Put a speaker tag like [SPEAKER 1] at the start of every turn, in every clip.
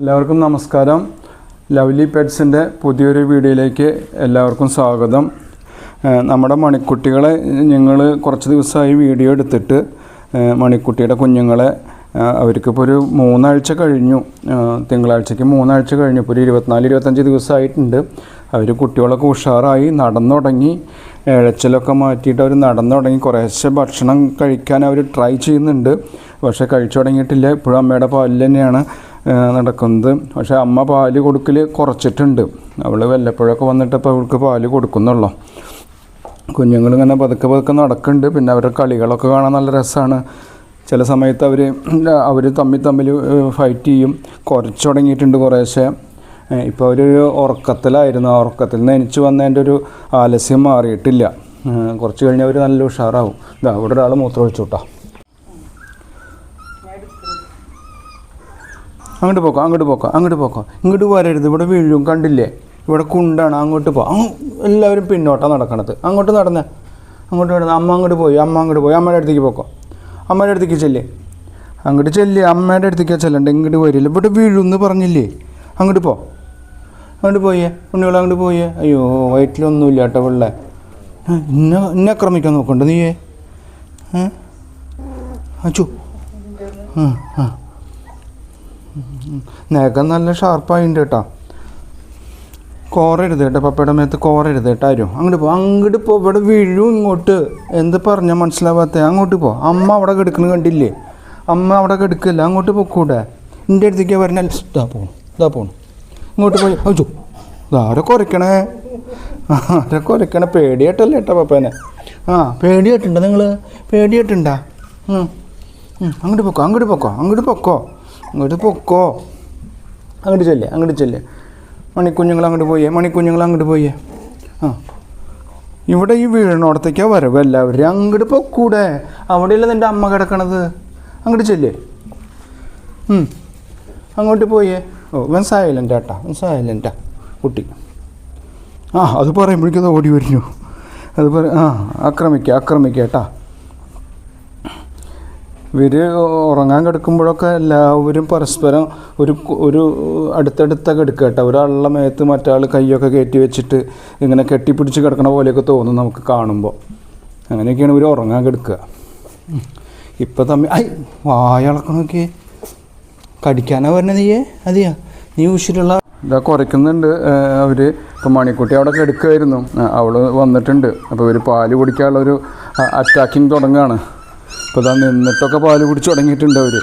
[SPEAKER 1] എല്ലാവർക്കും നമസ്കാരം. ലവ്ലി പെറ്റ്സിന്റെ പുതിയൊരു വീഡിയോയിലേക്ക് എല്ലാവർക്കും സ്വാഗതം. നമ്മുടെ മണിക്കുട്ടികളെ ഞങ്ങൾ കുറച്ച് ദിവസമായി വീഡിയോ എടുത്തിട്ട് മണിക്കുട്ടിയുടെ കുഞ്ഞുങ്ങളെ അവർക്കിപ്പോൾ ഒരു മൂന്നാഴ്ച കഴിഞ്ഞു. തിങ്കളാഴ്ചയ്ക്ക് മൂന്നാഴ്ച കഴിഞ്ഞു. ഇപ്പോൾ ഒരു ഇരുപത്തിനാല് ഇരുപത്തഞ്ച് ദിവസമായിട്ടുണ്ട്. അവർ കുട്ടികളൊക്കെ ഉഷാറായി നടന്നു തുടങ്ങി ഇഴച്ചിലൊക്കെ മാറ്റിയിട്ട് അവർ നടന്നു തുടങ്ങി കുറേശ്ശെ ഭക്ഷണം കഴിക്കാൻ അവർ ട്രൈ ചെയ്യുന്നുണ്ട്. പക്ഷേ കഴിച്ചു തുടങ്ങിയിട്ടില്ല ഇപ്പോഴും അമ്മയുടെ പാലിൽ തന്നെയാണ്. നടക്കുന്നത്. പക്ഷേ അമ്മ പാൽ കൊടുക്കൽ കുറച്ചിട്ടുണ്ട്. അവൾ വല്ലപ്പോഴൊക്കെ വന്നിട്ട് ഇപ്പോൾ അവൾക്ക് പാൽ കൊടുക്കുന്നുള്ളൂ. കുഞ്ഞുങ്ങളിങ്ങനെ പതുക്കെ പതുക്കെ നടക്കുന്നുണ്ട്. പിന്നെ അവരുടെ കളികളൊക്കെ കാണാൻ നല്ല രസമാണ് ചില സമയത്ത് അവർ അവർ തമ്മിൽ തമ്മിൽ ഫൈറ്റ് ചെയ്യും. കുറച്ച് തുടങ്ങിയിട്ടുണ്ട് കുറേശ്ശെ. ഇപ്പോൾ അവരൊരു ഉറക്കത്തിലായിരുന്നു. ആ ഉറക്കത്തിൽ നിന്ന് എനിച്ച് വന്നതിന്റെ ഒരു ആലസ്യം മാറിയിട്ടില്ല. കുറച്ച് കഴിഞ്ഞ് അവർ നല്ല ഉഷാറാവും. ഇതാ അവിടെ ഒരാൾ മൂത്രം ഒഴിച്ചു കേട്ടോ അങ്ങോട്ട് പോക്കോ അങ്ങോട്ട് പോക്കോ അങ്ങോട്ട് പോക്കോ. ഇങ്ങോട്ട് വരരുത് ഇവിടെ വീഴും കണ്ടില്ലേ? ഇവിടെ കുണ്ടാണ് അങ്ങോട്ട് പോ. എല്ലാവരും പിന്നോട്ടാണ് നടക്കണത്. അങ്ങോട്ട് നടന്നേ അങ്ങോട്ട് നടന്ന് അമ്മ അങ്ങോട്ട് പോയി അമ്മ അങ്ങോട്ട് പോയി അമ്മയുടെ അടുത്തേക്ക് പോക്കോ. അമ്മയുടെ അടുത്തേക്ക് ചെല്ലേ. അങ്ങോട്ട് ചെല്ലേ അമ്മയുടെ അടുത്തേക്ക് ചെല്ലണ്ട ഇങ്ങോട്ട് വരില്ല ഇവിടെ വീഴുമെന്ന് പറഞ്ഞില്ലേ? അങ്ങോട്ട് പോ. അങ്ങോട്ട് പോയേ ഉണ്ണികൾ അങ്ങോട്ട് പോയേ. അയ്യോ വയറ്റിലൊന്നുമില്ല കേട്ടോ പിള്ളേ. ഇന്നെ ഇന്നെ ആക്രമിക്കാൻ നോക്കണ്ട നീയേ. അച്ചു ആ ആ. നഖം നല്ല ഷാർപ്പായിട്ടുണ്ട് കേട്ടോ. കോറരുത് കേട്ടോ പപ്പയുടെ മേത്ത് കോറരുത് കേട്ടോ ആരും അങ്ങോട്ട് പോ അങ്ങോട്ട് പോ ഇവിടെ വീഴും ഇങ്ങോട്ട്. എന്ത് പറഞ്ഞാൽ മനസ്സിലാവാത്ത? അങ്ങോട്ട് പോ. അമ്മ അവിടെ കിടക്കണ കണ്ടില്ലേ? അമ്മ അവിടെ കിടക്കില്ല അങ്ങോട്ട് പൊക്കൂടെ. എന്റെ അടുത്തേക്ക് പറഞ്ഞാൽ ഇതാ പോണു ഇതാ പോണു. ഇങ്ങോട്ട് പോയി. അയ്യോ ഇതാരെ കുറയ്ക്കണേ ആരെ കുറയ്ക്കണേ പേടിയായിട്ടല്ലേ കേട്ടോ പപ്പേനെ. ആ പേടിയായിട്ടുണ്ടോ നിങ്ങൾ പേടിയായിട്ടുണ്ടാ? അങ്ങോട്ട് പൊക്കോ അങ്ങോട്ട് പൊക്കോ അങ്ങോട്ട് പൊക്കോ. അങ്ങോട്ട് പൊക്കോ. അങ്ങോട്ട് ചൊല്ലേ അങ്ങോട്ട് ചെല്ലേ. മണിക്കുഞ്ഞുങ്ങൾ അങ്ങോട്ട് പോയേ മണിക്കുഞ്ഞുങ്ങൾ അങ്ങോട്ട് പോയേ. ആ. ഇവിടെ ഈ വീടിനോടത്തേക്കാ വരവ് എല്ലാവരും അങ്ങോട്ട് പൊക്കൂടെ. അവിടെയല്ല നിന്റെ അമ്മ കിടക്കണത്? അങ്ങോട്ട് ചെല്ലേ. അങ്ങോട്ട് പോയേ. ഓ വൻ സൈലന്റ് ആട്ടാ വൻ സൈലന്റാ കുട്ടി. ആ അത് പറയുമ്പോഴേക്കും അത് ഓടി വരുന്നു. അത് പറ ആ ആക്രമിക്കുക ആക്രമിക്കുക കേട്ടാ. ഇവർ ഉറങ്ങാൻ കിടക്കുമ്പോഴൊക്കെ എല്ലാവരും പരസ്പരം ഒരു ഒരു അടുത്തടുത്തൊക്കെ എടുക്കുക കേട്ടോ. ഒരാളുടെ മേത്ത് മറ്റാൾ കൈയൊക്കെ കയറ്റി വെച്ചിട്ട് ഇങ്ങനെ കെട്ടിപ്പിടിച്ച് കിടക്കണ പോലെയൊക്കെ തോന്നും നമുക്ക് കാണുമ്പോൾ അങ്ങനെയൊക്കെയാണ് ഇവർ ഉറങ്ങാൻ കിടക്കുക ഇപ്പം തമ്മിൽ ഐ വായളക്കം നോക്കിയേ. കടിക്കാനാ പറഞ്ഞത് നീയേ? അതെയാ? നീ ഉശിലുള്ള ഇതാ കുറയ്ക്കുന്നുണ്ട്. അവർ ഇപ്പം മണിക്കുട്ടി അവിടെ കിടക്കുമായിരുന്നു അവൾ വന്നിട്ടുണ്ട്. അപ്പോൾ ഇവർ പാൽ കുടിക്കാനുള്ളൊരു അറ്റാക്കിങ് തുടങ്ങുകയാണ് ഇപ്പോൾ ഇതാ നിന്നിട്ടൊക്കെ പാൽ കുടിച്ച് തുടങ്ങിയിട്ടുണ്ട് അവർ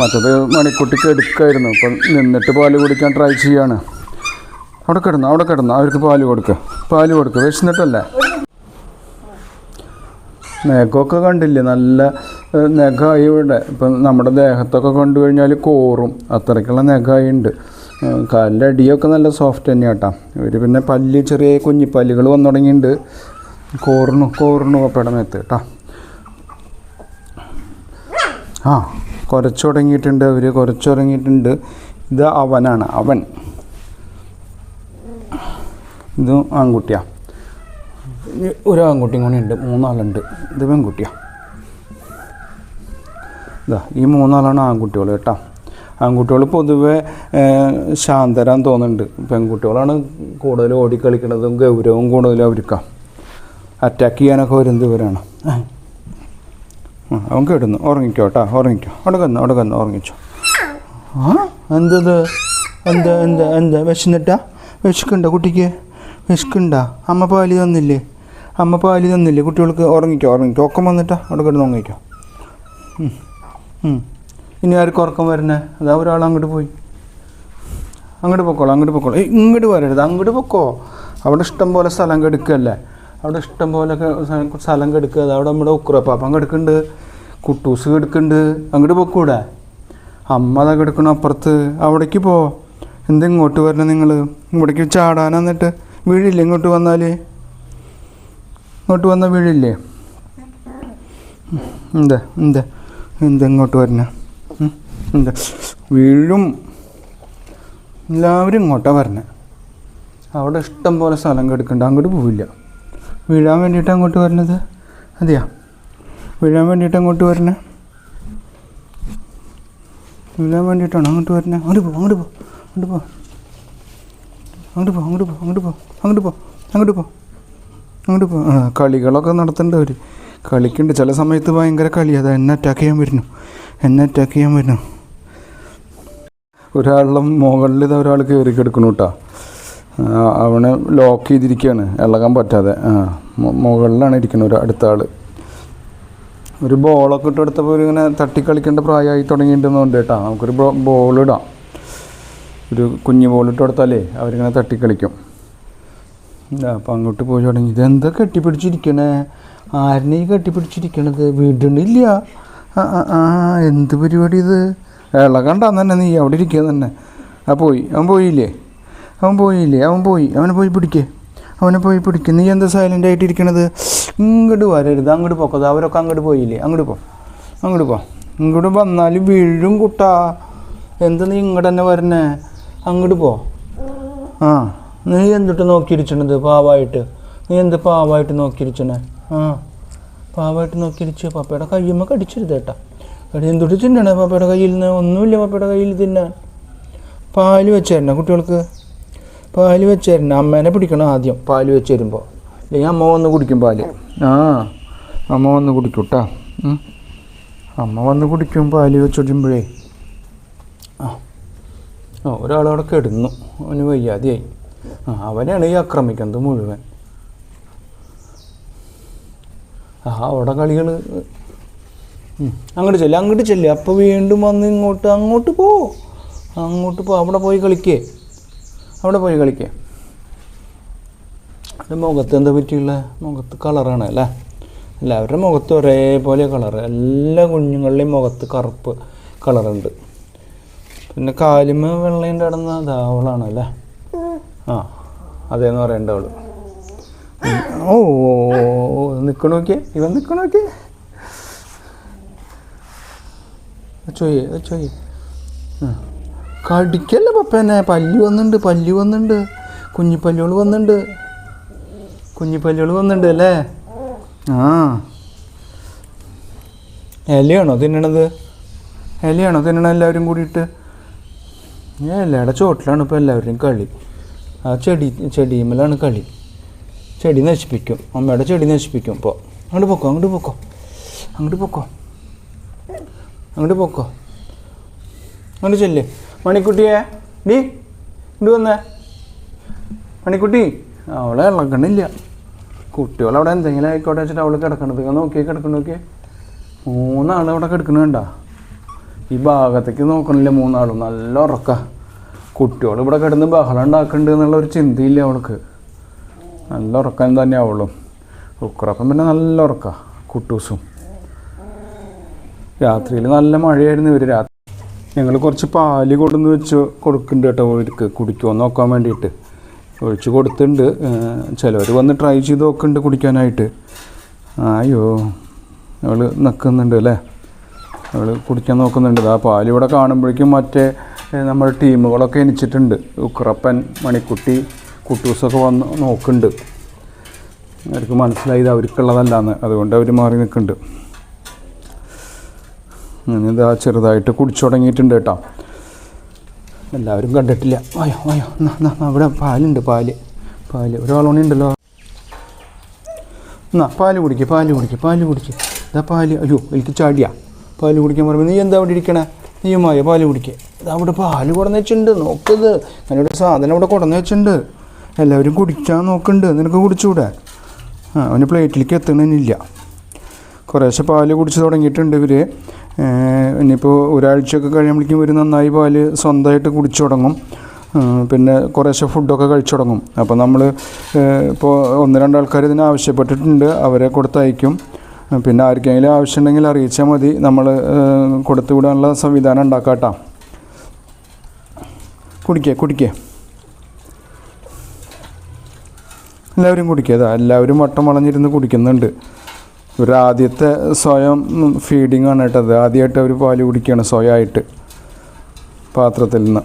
[SPEAKER 1] മറ്റത് മണിക്കുട്ടിക്ക് എടുക്കായിരുന്നു. ഇപ്പം നിന്നിട്ട് പാൽ കുടിക്കാൻ ട്രൈ ചെയ്യാണ്. അവിടെ കിടന്നു അവിടെ കിടന്നു. അവർക്ക് പാൽ കൊടുക്കുക പാൽ കൊടുക്കുക വിശന്നിട്ടല്ലേ? നഖമൊക്കെ കണ്ടില്ലേ? നല്ല നഖമായി ഇവിടെ. ഇപ്പം നമ്മുടെ ദേഹത്തൊക്കെ കണ്ടു കഴിഞ്ഞാൽ കോറും. അത്രയ്ക്കുള്ള നഖമായി ഉണ്ട് കാലിന്റെ അടിയൊക്കെ നല്ല സോഫ്റ്റ് തന്നെയാണ് കേട്ടോ ഇവർ പിന്നെ പല്ല് ചെറിയ കുഞ്ഞിപ്പല്ലുകൾ വന്നു തുടങ്ങിയിട്ടുണ്ട് കോറിനു കോറിനു പപ്പയുടെ മേത്ത് കേട്ടോ. ആ കുറച്ചു തുടങ്ങിയിട്ടുണ്ട് അവർ കുറച്ചു തുടങ്ങിയിട്ടുണ്ട് ഇത് അവനാണ് അവൻ. ഇത് ആൺകുട്ടിയാണ് ഒരു ആൺകുട്ടിയും കൂടി ഉണ്ട് മൂന്നാളുണ്ട്. ഇത് പെൺകുട്ടിയാണ് ഇതാ ഈ മൂന്നാളാണ് ആൺകുട്ടികൾ കേട്ടോ. ആൺകുട്ടികൾ പൊതുവെ ശാന്തരാൻ തോന്നുന്നുണ്ട്. പെൺകുട്ടികളാണ് കൂടുതൽ ഓടിക്കളിക്കണതും ഗൗരവവും കൂടുതലും അവർക്കാണ് അറ്റാക്ക് ചെയ്യാനൊക്കെ വരുന്നത് ഇവരാണ് അവൻ കിടന്നു. ഉറങ്ങിക്കോ കേട്ടോ ഉറങ്ങിക്കോ. അവിടെ കന്നു ഉറങ്ങിച്ചോ. ആ എന്തത്? എന്താ എന്താ എന്താ? വിശന്നിട്ടാ? വിശക്കുണ്ടോ കുട്ടിക്ക്? വിശക്കുണ്ടോ അമ്മ പാൽ തന്നില്ലേ? അമ്മ പാൽ തന്നില്ലേ? കുട്ടികൾക്ക് ഉറങ്ങിക്കോ ഉറങ്ങിക്കോ. ഉറക്കം വന്നിട്ടാ അവിടെ ഉറങ്ങിക്കോ. ഇനി ആർക്കും ഉറക്കം വരണേ? അതാ ഒരാൾ അങ്ങോട്ട് പോയി. അങ്ങോട്ട് പൊക്കോളൂ അങ്ങോട്ട് പൊക്കോളൂ. ഇങ്ങോട്ട് വരരുത് അങ്ങോട്ട് പൊക്കോ. അവിടെ ഇഷ്ടം പോലെ സ്ഥലം കെടുക്കല്ലേ അവിടെ ഇഷ്ടം പോലെ സ്ഥലം കെടുക്കുക അവിടെ നമ്മുടെ ഉക്രപ്പാപ്പം കെടുക്കുന്നുണ്ട് കുട്ടൂസ് കെടുക്കുന്നുണ്ട് അങ്ങോട്ട് പൊക്കൂടെ അമ്മ അതാ കിടക്കണം അപ്പുറത്ത്. അവിടേക്ക് പോ. എന്താ ഇങ്ങോട്ട് വരണം നിങ്ങൾ ഇവിടേക്ക് ചാടാൻ എന്നിട്ട് വീഴില്ലേ ഇങ്ങോട്ട് വന്നാൽ ഇങ്ങോട്ട് വന്നാൽ വീഴില്ലേ? എന്താ എന്താ എന്താ ഇങ്ങോട്ട് വരണ? എന്താ? വീഴും. എല്ലാവരും ഇങ്ങോട്ടാണ് വരണേ. അവിടെ ഇഷ്ടം പോലെ സ്ഥലം കെടുക്കണ്ട അങ്ങോട്ട് പോവില്ല. വീഴാൻ വേണ്ടിയിട്ട് അങ്ങോട്ട് വരണത്? അതെയാ? വീഴാൻ വേണ്ടിയിട്ട് അങ്ങോട്ട് വരണേ? വീഴാൻ വേണ്ടിയിട്ടാണ് അങ്ങോട്ട് വരണേ? അങ്ങോട്ട് പോ അങ്ങോട്ട് പോ അങ്ങോട്ട് പോ. അങ്ങോട്ട് പോ അങ്ങോട്ട് പോ അങ്ങോട്ട് പോ അങ്ങോട്ട് പോ അങ്ങോട്ട് പോ. അങ്ങോട്ട് പോ. ആ കളികളൊക്കെ നടത്തേണ്ട അവർ കളിക്കുണ്ട്. ചില സമയത്ത് ഭയങ്കര കളി. അതാ എന്നെ അറ്റാക്ക് ചെയ്യാൻ വരുന്നു. എന്നെ അറ്റാക്ക് ചെയ്യാൻ വരുന്നു. ഒരാളുടെ മുകളിൽ ഇതാ ഒരാൾ കയറി കിടക്കണു കേട്ടോ. അവനെ ലോക്ക് ചെയ്തിരിക്കുകയാണ് ഇളകാൻ പറ്റാതെ. ആ മുകളിലാണ് ഇരിക്കുന്നത് ഒരു അടുത്ത ആൾ ഒരു ബോളൊക്കെ ഇട്ട് എടുത്തപ്പോൾ ഇങ്ങനെ തട്ടിക്കളിക്കേണ്ട പ്രായമായി തുടങ്ങിയിട്ടുണ്ടെന്നുണ്ട് കേട്ടോ. നമുക്കൊരു ബോൾ ഇടാം. ഒരു കുഞ്ഞു ബോൾ കൊടുത്താലേ അവരിങ്ങനെ തട്ടിക്കളിക്കും അപ്പം അങ്ങോട്ട് പോയി തുടങ്ങി. ഇതെന്താ കെട്ടിപ്പിടിച്ചിരിക്കണേ? ആരനെ ഈ കെട്ടിപ്പിടിച്ചിരിക്കണത്? വീടുണ്ടില്ല ആ ആ എന്ത് പരിപാടി ഇത്? ഇളകണ്ടാന്ന് തന്നെ നീ അവിടെ ഇരിക്കുക തന്നെ. ആ പോയി. അവൻ പോയില്ലേ? അവൻ പോയില്ലേ? അവൻ പോയി. അവനെ പോയി പിടിക്കേ. അവനെ പോയി പിടിക്കും. നീ എന്താ സൈലന്റ് ആയിട്ട് ഇരിക്കണത്? ഇങ്ങോട്ട് വരരുത്. അങ്ങോട്ട് പോക്കത് അവരൊക്കെ അങ്ങോട്ട് പോയില്ലേ? അങ്ങോട്ട് പോ. അങ്ങോട്ട് പോ. ഇങ്ങോട്ട് വന്നാൽ വീഴും കുട്ടാ. എന്താ നീ ഇങ്ങോട്ട് തന്നെ വരണേ? അങ്ങോട്ട് പോ. ആ. നീ എന്തിട്ട് നോക്കിയിരിച്ചണത് പാവായിട്ട്? നീ എന്ത് പാവായിട്ട് നോക്കിയിരിച്ചണേ ആ. പാവായിട്ട് നോക്കിയിരിച്ച് പപ്പയുടെ കയ്യുമ്മ കടിച്ചിരുത് കേട്ടാ. കടി എന്തിട്ട് തിന്നണേ പപ്പയുടെ കയ്യിൽ നിന്ന്? ഒന്നുമില്ല പപ്പയുടെ കയ്യിൽ തിന്നാൻ. പാൽ വെച്ചായിരുന്നോ കുട്ടികൾക്ക്. പാൽ വെച്ച് തരണം അമ്മേനെ പിടിക്കണം ആദ്യം പാൽ വെച്ച് തരുമ്പോൾ അല്ലെങ്കിൽ അമ്മ വന്ന് കുടിക്കും പാൽ. ആ അമ്മ വന്ന് കുടിക്കും കേട്ടോ അമ്മ വന്ന് കുടിക്കും പാൽ വെച്ച് വരുമ്പോഴേ ആ ആ ഒരാളവിടെ കിടന്നു. അവന് വയ്യാതെയായി. ആ അവനാണ് ഈ ആക്രമിക്കുന്നത് മുഴുവൻ. ആ അവിടെ കളികൾ അങ്ങോട്ട് ചെല്ല് അങ്ങോട്ട് ചെല്ല്. അപ്പോൾ വീണ്ടും വന്ന് ഇങ്ങോട്ട് അങ്ങോട്ട് പോ. അങ്ങോട്ട് പോ. അവിടെ പോയി കളിക്കേ. അവിടെ പോയി കളിക്കുക അത് മുഖത്ത് എന്താ പറ്റിയുള്ള? മുഖത്ത് കളറാണ് അല്ലേ? എല്ലാവരുടെ മുഖത്ത് ഒരേപോലെ കളർ എല്ലാ കുഞ്ഞുങ്ങളുടെയും മുഖത്ത് കറുപ്പ് കളറുണ്ട് പിന്നെ കാലിമ വെള്ളയും കിടന്ന ധാവളാണ് അല്ലേ? ആ അതേന്ന് പറയണ്ട അവൾ. ഓ നിൽക്കണ നോക്കിയേ. ഇവൻ നിൽക്കണ നോക്കിയേ. ചോയ്യേ ചോയ് കടിക്കല്ല പപ്പേനെ? പല്ലി വന്നിട്ടുണ്ട് പല്ലി വന്നിട്ടുണ്ട് കുഞ്ഞിപ്പല്ലുകൾ വന്നിട്ടുണ്ട് കുഞ്ഞിപ്പല്ലുകൾ വന്നിട്ടുണ്ട് അല്ലേ? ആ. ഇലയാണോ തിന്നണത്? ഇലയാണോ തിന്നണ എല്ലാവരും കൂടിയിട്ട്? ഇലയുടെ ചോട്ടിലാണ് ഇപ്പോൾ എല്ലാവരുടെയും കളി. ആ ചെടി ചെടിയുമ്മലാണ് കളി. ചെടി നശിപ്പിക്കും. അമ്മയുടെ ചെടി നശിപ്പിക്കും ഇപ്പോൾ അങ്ങോട്ട് പൊക്കോ അങ്ങോട്ട് പൊക്കോ. അങ്ങോട്ട് പൊക്കോ. അങ്ങോട്ട് പൊക്കോ. അങ്ങോട്ട് ചെല്ലേ. മണിക്കുട്ടിയെ നീ ഇങ്ങോട്ട് വന്നേ. മണിക്കുട്ടി അവളെ ഇളകണില്ല കുട്ടികളവിടെ എന്തെങ്കിലും ആയിക്കോട്ടെ വെച്ചിട്ട് അവൾ കിടക്കണത്. നോക്കിയേ കിടക്കണ നോക്കിയേ. മൂന്നാൾ അവിടെ കിടക്കണണ്ട ഈ ഭാഗത്തേക്ക് നോക്കണില്ല മൂന്നാളും. നല്ല ഉറക്ക. കുട്ടികൾ ഇവിടെ കിടന്ന് ബഹളം ഉണ്ടാക്കുന്നുണ്ട് എന്നുള്ള ഒരു ചിന്തയില്ല അവൾക്ക്. നല്ല ഉറക്കം തന്നെ അവളും. ഉക്കറപ്പം പിന്നെ നല്ല ഉറക്ക കുട്ടൂസും. രാത്രിയിൽ നല്ല മഴയായിരുന്നു ഇവർ രാത്രി. ഞങ്ങൾ കുറച്ച് പാൽ കൊടുന്ന് വെച്ച് കൊടുക്കുന്നുണ്ട് കേട്ടോ ഇവർക്ക് കുടിക്കുമോ നോക്കാൻ വേണ്ടിയിട്ട്. ഒഴിച്ച് കൊടുത്തുണ്ട്. ചിലവർ വന്ന് ട്രൈ ചെയ്ത് നോക്കുന്നുണ്ട് കുടിക്കാനായിട്ട്. അയ്യോ അവൾ നിൽക്കുന്നുണ്ട് അല്ലേ? അവൾ കുടിക്കാൻ നോക്കുന്നുണ്ട്. ആ പാൽ ഇവിടെ കാണുമ്പോഴേക്കും മറ്റേ നമ്മുടെ ടീമുകളൊക്കെ എണിച്ചിട്ടുണ്ട്. ഉക്രപ്പൻ മണിക്കുട്ടി കുട്ടൂസൊക്കെ വന്ന് നോക്കുന്നുണ്ട്. അവർക്ക് മനസ്സിലായത് അവർക്കുള്ളതല്ലാന്ന്. അതുകൊണ്ട് അവർ മാറി നിൽക്കുന്നുണ്ട് ഇതാ ചെറുതായിട്ട് കുടിച്ചു തുടങ്ങിയിട്ടുണ്ട് കേട്ടോ. എല്ലാവരും കണ്ടിട്ടില്ല. വായോ വായോ അവിടെ പാലുണ്ട് പാൽ. പാൽ. ഒരാളോണി ഉണ്ടല്ലോ. എന്നാ പാൽ കുടിക്കുക പാൽ കുടിക്കുക പാൽ കുടിക്കുക ഇതാ പാൽ. അയ്യോ എനിക്ക് ചാടിയാ. പാൽ കുടിക്കാൻ പറയുമ്പോൾ നീ എന്താ അവിടെ ഇരിക്കണേ? നീയുമായ പാൽ കുടിക്കുക ഇതാ അവിടെ പാൽ കുടന്ന് വെച്ചിട്ടുണ്ട്. നോക്കത്. ഞാനിവിടെ സാധനം അവിടെ കുടന്ന് വെച്ചിട്ടുണ്ട്. എല്ലാവരും കുടിക്കാൻ നോക്കുന്നുണ്ട് നിനക്ക് കുടിച്ചുകൂടെ ആ അവന് പ്ലേറ്റിലേക്ക് എത്തണമെന്നില്ല കുറേശ്ശെ പാൽ കുടിച്ച് തുടങ്ങിയിട്ടുണ്ട് ഇവർ ഇനിയിപ്പോൾ ഒരാഴ്ചയൊക്കെ കഴിയുമ്പോഴേക്കും ഒരു നന്നായി പാൽ സ്വന്തമായിട്ട് കുടിച്ചു തുടങ്ങും. പിന്നെ കുറേശ്ശെ ഫുഡൊക്കെ കഴിച്ചു തുടങ്ങും. അപ്പോൾ നമ്മൾ ഇപ്പോൾ ഒന്ന് രണ്ട് ആൾക്കാർ ഇതിന് ആവശ്യപ്പെട്ടിട്ടുണ്ട് അവരെ കൊടുത്തയക്കും പിന്നെ ആർക്കെങ്കിലും ആവശ്യമുണ്ടെങ്കിൽ അറിയിച്ചാൽ മതി. നമ്മൾ കൊടുത്തു വിടാനുള്ള സംവിധാനം ഉണ്ടാക്കാം കേട്ടോ കുടിക്കേ കുടിക്കേ. എല്ലാവരും കുടിക്കുക എല്ലാവരും വട്ടം വളഞ്ഞിരുന്ന് കുടിക്കുന്നുണ്ട്. ഒരു ആദ്യത്തെ സ്വയം ഫീഡിങ് ആണ് കേട്ടത്. ആദ്യമായിട്ട് അവർ പാൽ കുടിക്കുകയാണ് സ്വയമായിട്ട് പാത്രത്തിൽ നിന്ന്.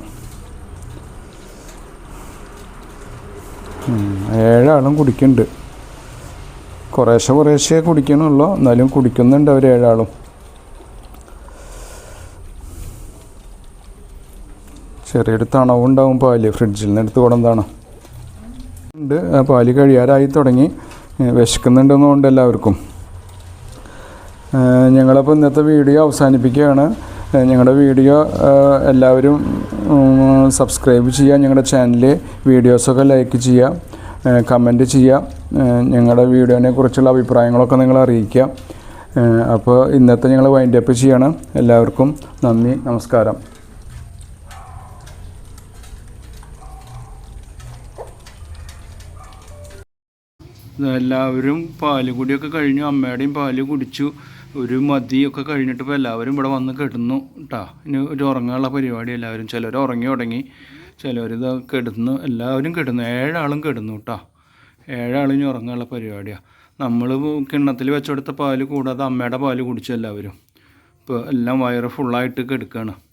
[SPEAKER 1] ഏഴാളും കുടിക്കുന്നുണ്ട്. കുറേശ്ശെ കുറേശ്ശെ കുടിക്കണുള്ളൂ. എന്നാലും കുടിക്കുന്നുണ്ട് അവർ ഏഴാളും. ചെറിയൊരു തണവുണ്ടാവും പാൽ. ഫ്രിഡ്ജിൽ നിന്ന് എടുത്ത് കൊണ്ടെന്താണ് ഉണ്ട്. പാൽ കഴിയാറായി തുടങ്ങി. വിശക്കുന്നുണ്ടെന്നുകൊണ്ട് എല്ലാവർക്കും. ഞങ്ങളപ്പോൾ ഇന്നത്തെ വീഡിയോ അവസാനിപ്പിക്കുകയാണ്. ഞങ്ങളുടെ വീഡിയോ എല്ലാവരും സബ്സ്ക്രൈബ് ചെയ്യുക ഞങ്ങളുടെ ചാനൽ വീഡിയോസൊക്കെ ലൈക്ക് ചെയ്യുക കമന്റ് ചെയ്യുക ഞങ്ങളുടെ വീഡിയോനെ കുറിച്ചുള്ള അഭിപ്രായങ്ങളൊക്കെ നിങ്ങൾ അറിയിക്കുക. അപ്പോൾ ഇന്നത്തെ ഞങ്ങൾ വൈൻഡപ്പ് ചെയ്യണം. എല്ലാവർക്കും നന്ദി നമസ്കാരം. എല്ലാവരും പാൽ കുടിയൊക്കെ കഴിഞ്ഞു. അമ്മയുടെയും പാൽ കുടിച്ചു. ഒരു മതിയൊക്കെ കഴിഞ്ഞിട്ട് ഇപ്പോൾ എല്ലാവരും ഇവിടെ വന്ന് കിടന്നു കേട്ടോ ഇനി ഒരു ഉറങ്ങാനുള്ള പരിപാടി എല്ലാവരും. ചിലർ ഉറങ്ങി തുടങ്ങി. ചിലർ ഇത് കിടന്നു. എല്ലാവരും കിടന്നു. ഏഴാളും കിടന്നു കേട്ടോ ഏഴാളും ഉറങ്ങാനുള്ള പരിപാടിയാണ് നമ്മൾ കിണ്ണത്തിൽ വെച്ചെടുത്ത പാൽ കൂടാതെ അമ്മയുടെ പാൽ കുടിച്ചു എല്ലാവരും. ഇപ്പോൾ എല്ലാം വയറ് ഫുള്ളായിട്ട് കിടക്കുകയാണ്